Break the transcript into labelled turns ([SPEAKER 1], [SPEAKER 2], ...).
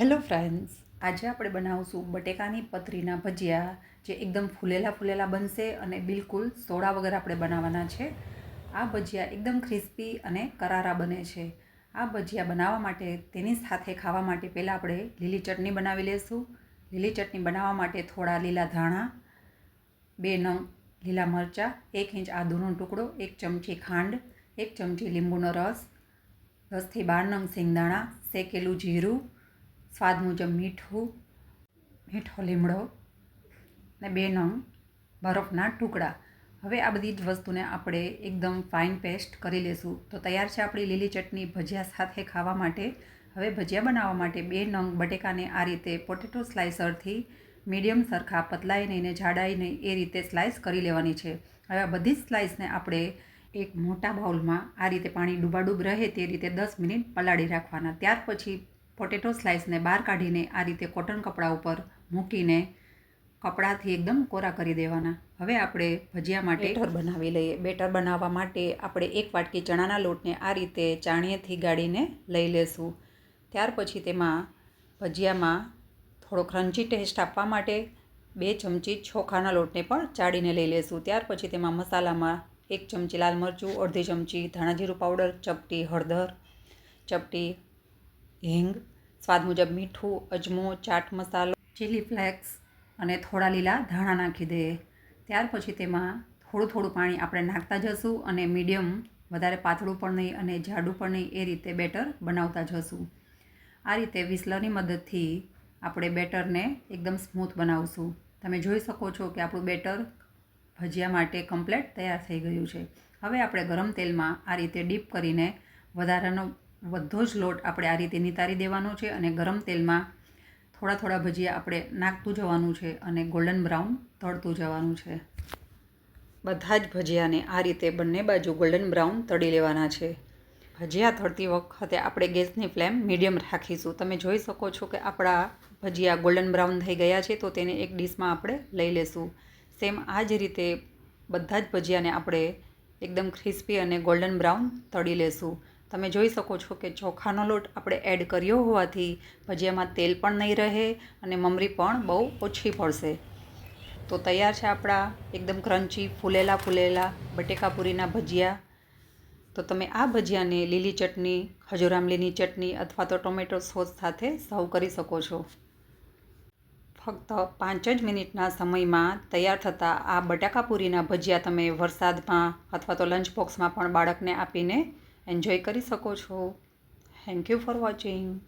[SPEAKER 1] Hello friends આજે આપણે બનાવશું બટેકાની પતરીના ભજીયા, જે એકદમ ફૂલેલા ફૂલેલા બનશે અને બિલકુલ સોડા વગર આપણે બનાવવાના છે. આ ભજીયા એકદમ ક્રિસ્પી અને કરારા બને છે. આ ભજીયા બનાવવા માટે તેની સાથે ખાવા માટે પહેલાં આપણે લીલી ચટણી બનાવી લઈશું લીલી ચટણી બનાવવા માટે થોડા લીલા ધાણા, બે નંગ લીલા મરચાં, એક ઇંચ આદુનો ટુકડો, એક ચમચી ખાંડ, એક ચમચી લીંબુનો રસ, દસથી બાર નંગ સિંગદાણા શેકેલું જીરું સ્વાદ મુજબ મીઠું, મીઠો લીમડો ને બે નંગ બરફના ટુકડા. હવે આ બધી જ વસ્તુને આપણે એકદમ ફાઇન પેસ્ટ કરી લેશું. તો તૈયાર છે આપણી લીલી ચટણી ભજીયા સાથે ખાવા માટે. હવે ભજીયા બનાવવા માટે બે નંગ બટેકાને આ રીતે પોટેટો સ્લાઇસરથી મીડિયમ સરખા પતલાઈ નહીં ને જાડાઈ નહીં એ રીતે સ્લાઇસ કરી લેવાની છે. હવે આ બધી જ સ્લાઇસને આપણે એક મોટા બાઉલમાં આ રીતે પાણી ડૂબાડૂબ રહે તે રીતે દસ મિનિટ પલાળી રાખવાના. ત્યાર પછી પોટેટો સ્લાઇસને બહાર કાઢીને આ રીતે કોટન કપડા ઉપર મૂકીને કપડાથી એકદમ કોરા કરી દેવાના. હવે આપણે ભજીયા માટે બેટર બનાવી લઈએ. બેટર બનાવવા માટે આપણે એક વાટકી ચણાના લોટને આ રીતે ચાણીએથી ગાળીને લઈ લેશું. ત્યાર પછી તેમાં ભજીયામાં થોડો ક્રન્ચી ટેસ્ટ આપવા માટે બે ચમચી ચોખાના લોટને પણ ચાળીને લઈ લેશું. ત્યાર પછી તેમાં મસાલામાં એક ચમચી લાલ મરચું, અડધી ચમચી ધાણા જીરું પાવડર ચપટી હળદર, ચપટી હિંગ સ્વાદ મુજબ મીઠું, અજમો, ચાટ મસાલો ચીલી ફ્લેક્સ અને થોડા લીલા ધાણા નાખી દઈએ ત્યાર પછી તેમાં થોડું થોડું પાણી આપણે નાખતા જશું અને મીડિયમ વધારે પાતળું પણ નહીં અને જાડું પણ નહીં, એ રીતે બેટર બનાવતા જશું. આ રીતે વિસ્લરની મદદથી આપણે બેટરને એકદમ સ્મૂથ બનાવશું. તમે જોઈ શકો છો કે આપણું બેટર ભજીયા માટે કમ્પ્લેટ તૈયાર થઈ ગયું છે. હવે આપણે ગરમ તેલમાં આ રીતે ડીપ કરીને વધારાનો બધો જ લોટ આપણે આ રીતે નિતારી દેવાનો છે અને ગરમ તેલમાં થોડા થોડા ભજીયા આપણે નાખતું જવાનું છે અને ગોલ્ડન બ્રાઉન તળતું જવાનું છે. બધા જ ભજીયાને આ રીતે બંને બાજુ ગોલ્ડન બ્રાઉન તળી લેવાના છે. ભજીયા તળતી વખતે આપણે ગેસની ફ્લેમ મીડિયમ રાખીશું. તમે જોઈ શકો છો કે આપણા ભજીયા ગોલ્ડન બ્રાઉન થઈ ગયા છે તો તેને એક ડીશમાં આપણે લઈ લેશું. સેમ આ જ રીતે બધા જ ભજીયાને આપણે એકદમ ક્રિસ્પી અને ગોલ્ડન બ્રાઉન તળી લેશું. તમે જોઈ શકો છો કે ચોખાનો લોટ આપણે એડ કર્યો હોવાથી ભજીયામાં તેલ પણ નહીં રહે અને મમરી પણ બહુ ઓછી પડશે. તો તૈયાર છે આપણા એકદમ ક્રન્ચી, ફૂલેલા ફૂલેલા બટેકાપુરીના ભજીયા. તો તમે આ ભજીયાને લીલી ચટણી ખજૂરામલીની ચટણી અથવા તો ટોમેટો સોસ સાથે સર્વ કરી શકો છો. ફક્ત પાંચ જ મિનિટના સમયમાં તૈયાર થતા આ બટાકાપુરીના ભજીયા તમે વરસાદમાં અથવા તો લંચ બોક્સમાં પણ બાળકને આપીને એન્જોય કરી શકો છો. Thank you for watching